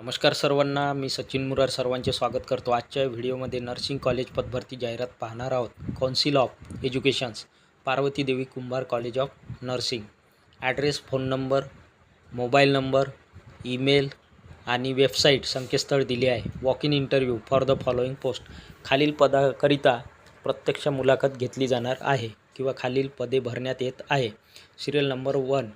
नमस्कार सर्वांना मी सचिन मुरार सर्वांचे स्वागत करतो. आजच्या व्हिडिओमध्ये नर्सिंग कॉलेज पदभरती जाहिरात पाहणार आहोत. Council of educations Parvati Devi Kumbhar college of nursing. Address phone number mobile number email आणि वेबसाईट संकेतस्थळ दिले आहे. Walk in interview for the following post. खालील पदाकरिता प्रत्यक्ष मुलाखत घेतली जाणार आहे किंवा खालील पदे भरण्यात येत आहे. सिरियल नंबर वन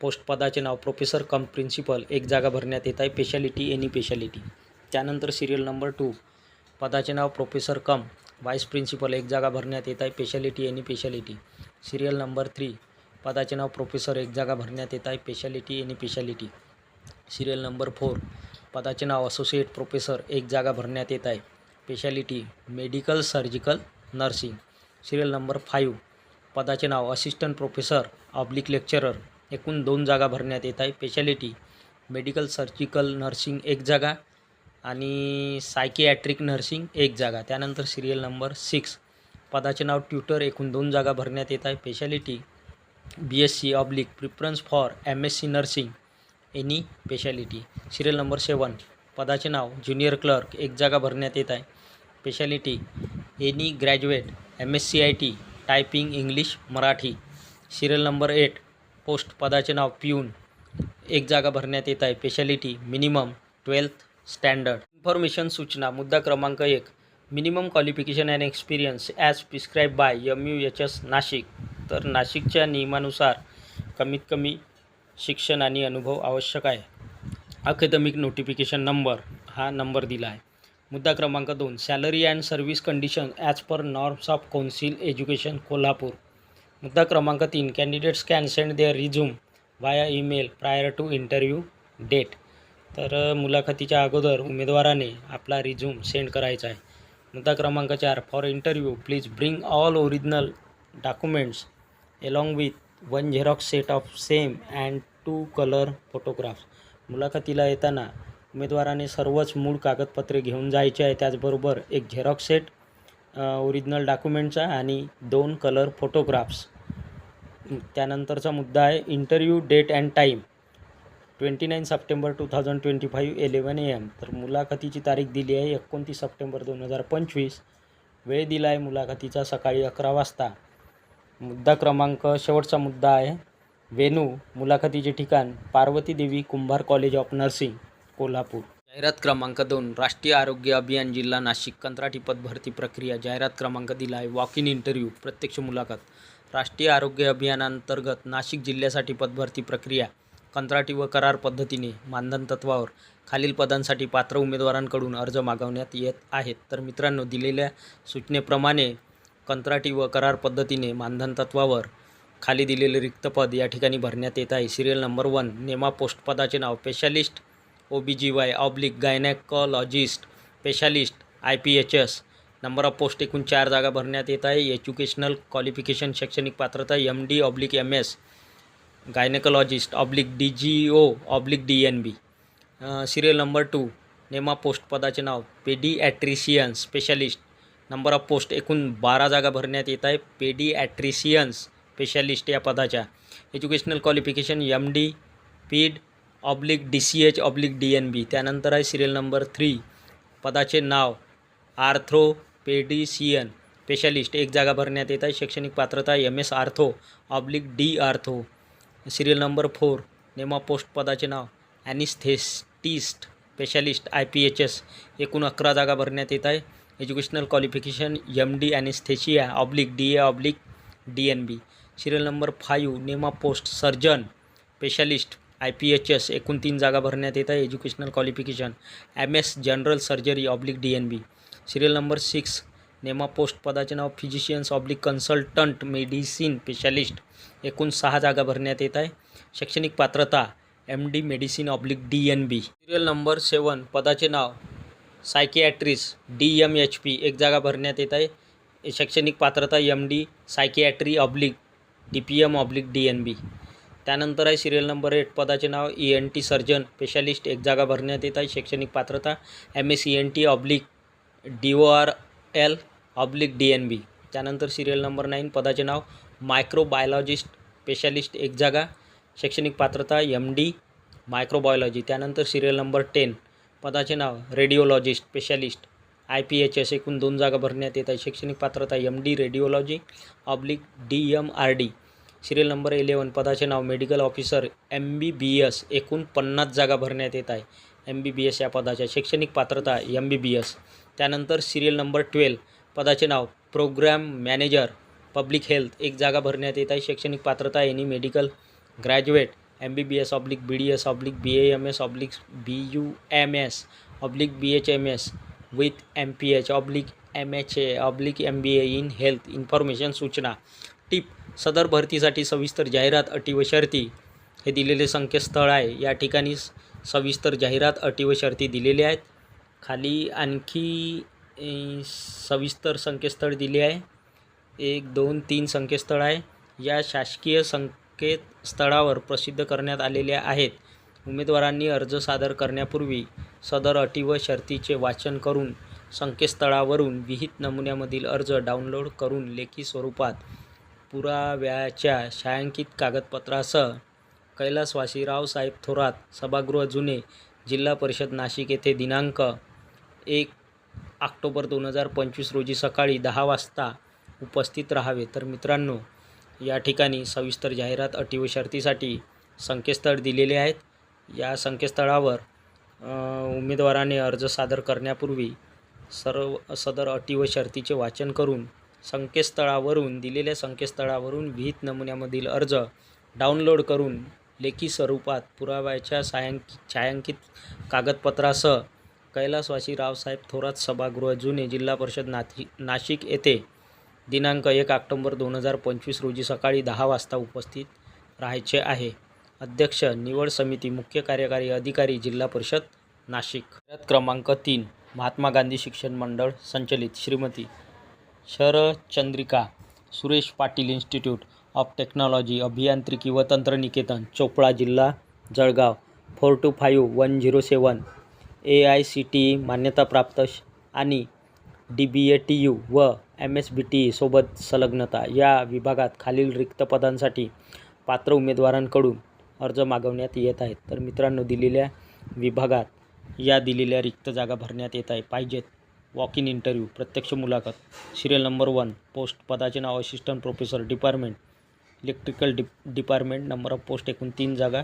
पोस्ट पदाचे नाव प्रोफेसर कम प्रिन्सिपल. एक जागा भरण्यात येत आहे. पेशालिटी एनी पेशालिटी त्यानंतर सिरियल नंबर टू पदाचे नाव प्रोफेसर कम. व्हाईस प्रिन्सिपल एक जागा भरण्यात येत आहे. Speciality any speciality serial number three पदाचे नाव प्रोफेसर एक जागा भरण्यात येत आहे. Speciality any speciality serial number four पदाचे नाव असोसिएट प्रोफेसर एक जागा भरण्यात येत आहे. Speciality medical surgical nursing serial number five पदाचे नाव असिस्टंट प्रोफेसर ऑब्लिक लेक्चरर एकूण दोन जागा भरण्यात येत आहे. स्पेशालिटी मेडिकल सर्जिकल नर्सिंग एक जागा आणि सायकिॲट्रिक नर्सिंग एक जागा. त्यानंतर सिरियल नंबर सिक्स पदाचे नाव ट्युटर एकूण दोन जागा भरण्यात येत आहे. Speciality B S C oblique preference for M S C nursing any speciality serial number seven पदाचे नाव ज्युनियर क्लर्क एक जागा भरण्यात येत आहे. Speciality any graduate M S C I T typing English Marathi serial number eight post पदाचे नाव peon एक जागा भरण्यात येत आहे. Speciality minimum twelfth standard information सूचना मुद्दा क्रमांक एक. Minimum qualification and experience as prescribe by M U H S Nashik. तर नाशिकच्या नियमानुसार कमीत कमी शिक्षण आणि अनुभव आवश्यक आहे. अकॅदमिक नोटिफिकेशन नंबर हा नंबर दिला आहे. मुद्दा क्रमांक दोन. Salary and service condition as per norms of council education Kolhapur मुद्दा क्रमांक तीन. Candidates can send their resume via email prior to interview date तर मुलाखतीच्या अगोदर उमेदवाराने आपला रिझ्यूम सेंड करायचा आहे. मुद्दा क्रमांक चार. For interview please bring all original documents along with one xerox set of same and two colour photographs मुलाखतीला येताना उमेदवाराने सर्वच मूळ कागदपत्रे घेऊन जायचे आहे. त्याचबरोबर एक झेरॉक्स सेट ओरिजिनल डॉक्युमेंटचा आणि दोन कलर फोटोग्राफ्स त्यानंतरचा मुद्दा आहे interview date and time twenty nine September two thousand twenty five eleven A M तर मुलाखतीची तारीख दिली आहे एकोणतीस सप्टेंबर दोन हजार पंचवीस. वेळ दिला आहे मुलाखतीचा सकाळी अकरा वाजता. मुद्दा क्रमांक शेवटचा मुद्दा आहे वेणू मुलाखतीचे ठिकाण Parvati Devi Kumbhar college of nursing Kolhapur. जाहिरात क्रमांक दोन राष्ट्रीय आरोग्य अभियान जिल्हा नाशिक. कंत्राटी पद भरती प्रक्रिया जाहिरात क्रमांक दिला आहे. वॉक इन इंटरव्ह्यू प्रत्यक्ष मुलाखत. राष्ट्रीय आरोग्य अभियानांतर्गत नाशिक जिल्ह्यासाठी पदभरती प्रक्रिया कंत्राटी व करार पद्धतीने मानधन तत्वावर. खालील पदांसाठी पात्र उमेदवारांकडून अर्ज मागवण्यात येत आहेत. तर मित्रांनो दिलेल्या सूचनेप्रमाणे कंत्राटी व करार पद्धतीने मानधन तत्वावर खाली दिलेले रिक्त पद या ठिकाणी भरण्यात येत आहे. Serial number one name post पदाचे नाव. Specialist O B G Y oblique gynaecologist specialist I P H S number of post एकूण चार जागा भरण्यात येत आहे. एज्युकेशनल क्वालिफिकेशन शैक्षणिक पात्रता M D oblique M S gynaecologist oblique D G O oblique D N B serial number two name post पदाचे नाव paediatrician specialist number of post एकूण बारा जागा भरण्यात येत आहे. पेडीॲट्रिशियन्स स्पेशालिस्ट या पदाच्या. Educational qualification M D paed oblique D C H oblique D N B त्यानंतर आहे सिरियल नंबर थ्री पदाचे नाव आर्थ्रो पेडिसियन स्पेशालिस्ट एक जागा भरण्यात येत आहे. शैक्षणिक पात्रता M S ortho oblique D ortho serial number four name post पदाचे नाव anaesthetist specialist I P H S एकूण अकरा जागा भरण्यात येत आहे. Educational qualification M D anaesthesia oblique D A oblique D N B serial number five name post surgeon specialist I P H S एकूण तीन जागा भरण्यात येत आहे. Educational qualification M S general surgery oblique D N B. Serial number six नेमा post पदाचे नाव physicians oblique consultant medicine specialist. एकूण सहा जागा भरण्यात येत आहे. शैक्षणिक पात्रता M D medicine oblique D N B. Serial number seven पदाचे नाव psychiatrist D M H P. एक जागा भरण्यात येत आहे. शैक्षणिक पात्रता M D psychiatry oblique D P M oblique D N B. त्यानंतर आहे सिरियल नंबर एट पदाचे नाव E N T surgeon specialist एक जागा भरण्यात येत आहे. शैक्षणिक पात्रता. M S E N T oblique D O R L oblique D N B त्यानंतर सिरियल नंबर नाईन पदाचे नाव मायक्रोबायोलॉजिस्ट स्पेशालिस्ट एक जागा. शैक्षणिक पात्रता एम डी मायक्रोबायोलॉजी त्यानंतर सिरियल नंबर टेन पदाचे नाव radiologist specialist I P H S एकूण दोन जागा भरण्यात येत आहे. शैक्षणिक पात्रता M D radiology oblique D M R D serial number eleven पदाचे नाव medical officer M B B S एकूण पन्नास जागा भरण्यात येत आहे. एम बी बी एस या पदाच्या शैक्षणिक पात्रता एम बी बी एस त्यानंतर सिरियल नंबर ट्वेल्व पदाचे नाव प्रोग्रॅम मॅनेजर पब्लिक हेल्थ एक जागा भरण्यात येत आहे. शैक्षणिक पात्रता any medical graduate M B B S oblique B D S oblique B A M S oblique B U M S oblique B H M S with M P H oblique M H A oblique M B A in health information सूचना. Tip सदर भरतीसाठी सविस्तर जाहिरात अटी व शर्ती हे दिलेले संकेतस्थळ आहे. या ठिकाणी स- सविस्तर जाहिरात अटी व शर्ती दिलेल्या आहेत. खाली आणखी सविस्तर संकेतस्थळ दिले आहे. एक दोन तीन संकेतस्थळ आहे. या शासकीय संकेतस्थळावर प्रसिद्ध करण्यात आलेल्या आहेत. उमेदवारांनी अर्ज सादर करण्यापूर्वी सदर अटी व शर्तीचे वाचन करून संकेतस्थळावरून विहित नमुन्यामधील अर्ज डाउनलोड करून लेखी स्वरूपात पुराव्याच्या छायांकित कागदपत्रासह कैलासवासी रावसाहेब थोरात सभागृह जुने जिल्हा परिषद नाशिक येथे दिनांक एक ऑक्टोबर दोन हजार पंचवीस रोजी सकाळी दहा वाजता उपस्थित राहावे. तर मित्रांनो या ठिकाणी सविस्तर जाहिरात अटी व शर्तीसाठी संकेतस्थळ दिलेले आहेत. या संकेतस्थळावर उमेदवाराने अर्ज सादर करण्यापूर्वी सर्व सदर अटी व शर्तीचे वाचन करून संकेतस्थळावरून दिलेल्या संकेतस्थळावरून विहित नमुन्यामधील अर्ज डाउनलोड करून लेखी स्वरूपात पुराव्याच्या सायांक छायांकित कागदपत्रासह कैलासवासी रावसाहेब थोरात सभागृह जुने जिल्हा परिषद नाथी नाशिक येथे दिनांक एक ऑक्टोंबर दोन हजार पंचवीस रोजी सकाळी दहा वाजता उपस्थित राहायचे आहे. अध्यक्ष निवड समिती मुख्य कार्यकारी अधिकारी जिल्हा परिषद नाशिक. क्रमांक तीन महात्मा गांधी शिक्षण मंडळ संचलित Shrimati Sharchandrika Suresh Patil institute of technology अभियांत्रिकी व तंत्रनिकेतन चोपडा जिल्हा Jalgaon. Four two five one zero seven A I C T E मान्यताप्राप्त श- आणि D B A T U व एम एस बी टी सोबत संलग्नता. या विभागात खालील रिक्त पदांसाठी पात्र उमेदवारांकडून अर्ज मागवण्यात येत आहेत. तर मित्रांनो दिलेल्या विभागात या दिलेल्या रिक्त जागा भरण्यात येत आहे. पाहिजेत. वॉक इन इंटरव्ह्यू प्रत्यक्ष मुलाखत. सिरियल नंबर वन पोस्ट पदाचे नाव असिस्टंट प्रोफेसर डिपार्टमेंट इलेक्ट्रिकल डि डिपार्टमेंट नंबर ऑफ पोस्ट एकूण तीन जागा.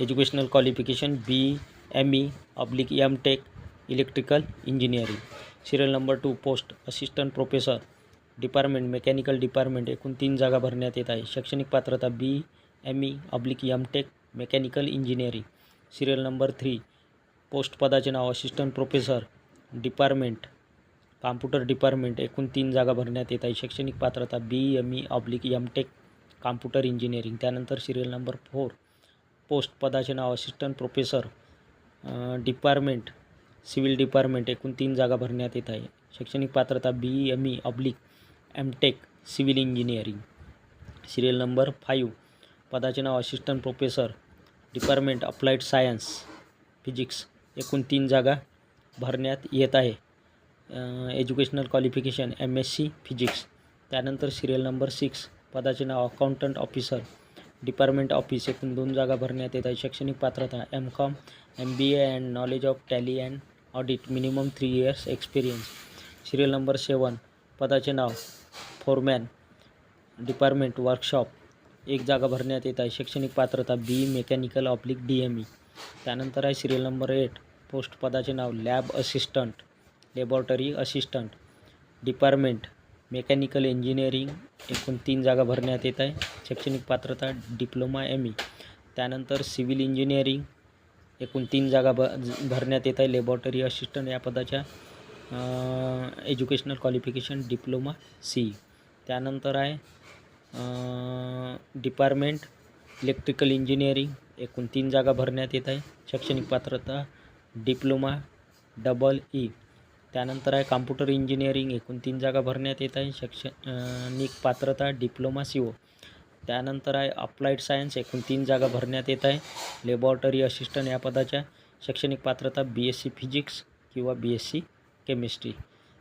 Educational qualification B M E oblique M tech electrical engineering serial number two post assistant professor department mechanical department एकूण तीन जागा भरण्यात येत आहे. शैक्षणिक पात्रता B M E oblique M tech mechanical engineering serial number three post पदाचे नाव assistant professor department computer department एकूण तीन जागा भरण्यात येत आहे. शैक्षणिक पात्रता B M E oblique M tech computer engineering. त्यानंतर सिरियल नंबर फोर पोस्ट पदाचे नाव assistant professor department civil department एकूण तीन जागा भरण्यात येत आहे. शैक्षणिक पात्रता B M E oblique M tech civil engineering serial number five पदाचे नाव assistant professor department applied science physics एकूण तीन जागा भरण्यात येत आहे. Educational qualification M S C physics त्यानंतर सिरियल नंबर सिक्स पदाचे नाव अकाउंटंट ऑफिसर डिपार्टमेंट ऑफ़िस एकूण दोन जागा आहे. शैक्षणिक पात्रता M com M B A and knowledge of tally and audit minimum three years experience serial number seven पदाचे नाव फोरमॅन डिपार्टमेंट वर्कशॉप एक जागा आहे. शैक्षणिक पात्रता B mechanical oblique D M E त्यानंतर आहे सिरियल नंबर एट पोस्ट पदाचे नाव lab assistant laboratory assistant department mechanical engineering एकूण तीन जागा भरण्यात येत आहे. शैक्षणिक पात्रता डिप्लोमा एम ई e. त्यानंतर सिव्हिल इंजिनिअरिंग एकूण तीन जागा भ भरण्यात येत आहे. लॅबॉरेटरी असिस्टंट या पदाच्या educational qualification diploma C. E. त्यानंतर आहे डिपार्टमेंट इलेक्ट्रिकल इंजिनिअरिंग एकूण तीन जागा भरण्यात येत आहे. शैक्षणिक पात्रता डिप्लोमा डबल ई. त्यानंतर आहे कॉम्प्युटर इंजिनिअरिंग. एकूण तीन जागा भरण्यात येत आहे. शैक्षणिक पात्रता डिप्लोमा सी ओ. त्यानंतर आहे अप्लाइड सायन्स. एकूण तीन जागा भरण्यात येत आहे. लॅबॉरेटरी असिस्टंट या पदाच्या. शैक्षणिक पात्रता बी एस सी फिजिक्स किंवा बी एस सी केमिस्ट्री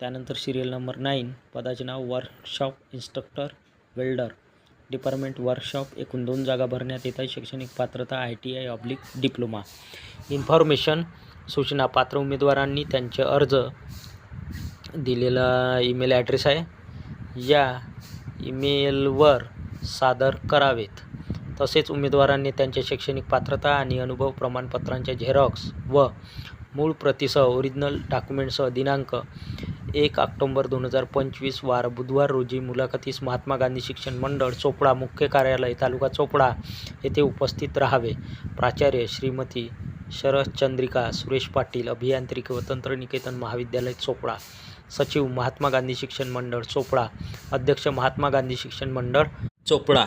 त्यानंतर सिरियल नंबर नाईन पदाचे नाव workshop instructor welder department workshop एकूण दोन जागा भरण्यात येत आहे. शैक्षणिक पात्रता I T I oblique diploma information सूचना पात्र उमेदवारांनी त्यांचे अर्ज दिलेला ईमेल ॲड्रेस आहे. या ईमेलवर सादर करावेत. तसेच उमेदवारांनी त्यांच्या शैक्षणिक पात्रता आणि अनुभव प्रमाणपत्रांच्या झेरॉक्स व मूळ प्रतीसह ओरिजिनल डॉक्युमेंटसह दिनांक एक ऑक्टोंबर दोन हजार पंचवीस वार बुधवार रोजी मुलाखतीस महात्मा गांधी शिक्षण मंडळ चोपडा मुख्य कार्यालय तालुका चोपडा येथे उपस्थित राहावे. प्राचार्य श्रीमती शरदचंद्रिका सुरेश पाटील अभियांत्रिकी व तंत्रनिकेतन महाविद्यालय चोपडा सचिव महात्मा गांधी शिक्षण मंडळ चोपडा अध्यक्ष महात्मा गांधी शिक्षण मंडळ चोपडा.